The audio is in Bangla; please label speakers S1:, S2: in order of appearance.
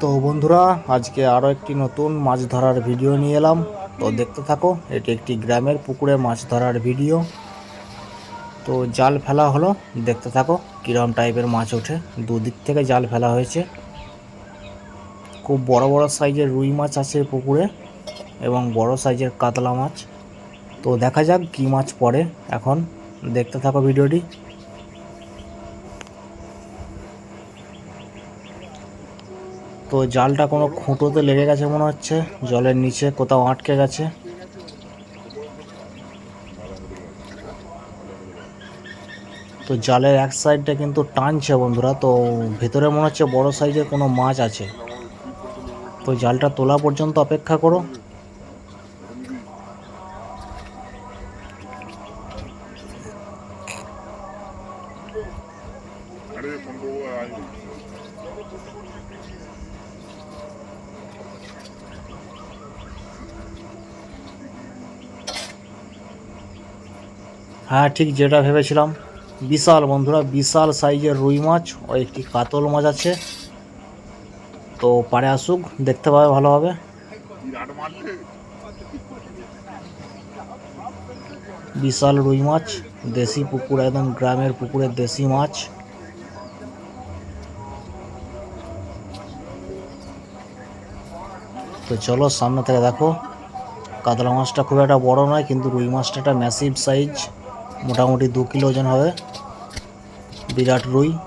S1: তো বন্ধুরা, আজকে আরও একটি নতুন মাছ ধরার ভিডিও নিয়ে এলাম। তো দেখতে থাকো, এটি একটি গ্রামের পুকুরে মাছ ধরার ভিডিও। তো জাল ফেলা হলো, দেখতে থাকো কীরকম টাইপের মাছ ওঠে। দুদিক থেকে জাল ফেলা হয়েছে। খুব বড় বড় সাইজের রুই মাছ আছে পুকুরে এবং বড় সাইজের কাতলা মাছ। তো দেখা যাক কী মাছ পড়ে এখন। দেখতে থাকো ভিডিওটি। তো জালটা কোনো খুঁটোতে লেগে গেছে মনে হচ্ছে। জলের নিচে কোথাও আটকে গেছে। তো জালের এক সাইডটা কিন্তু টানছে বন্ধুরা, তো ভেতরে মনে হচ্ছে বড় সাইজের কোনো মাছ আছে। তো জালটা তোলা পর্যন্ত অপেক্ষা করো। হ্যাঁ ঠিক যেটা ভেবেছিলাম। বিশাল বন্ধুরা, বিশাল সাইজের রুই মাছ ও একটি কাতল মাছ আছে। তো পাড়ে আসুক, দেখতে পাবে ভালোভাবে বিশাল রুই মাছ, দেশি পুকুর, একদম গ্রামের পুকুরের দেশি মাছ। তো চলো, সামনে থেকে দেখো। কাতলা মাছটা খুব একটা বড় নয়, কিন্তু রুই মাছটা একটা ম্যাসিভ সাইজ মোটামুটি দু কিলো ওজন হবে। বিরাট রুই।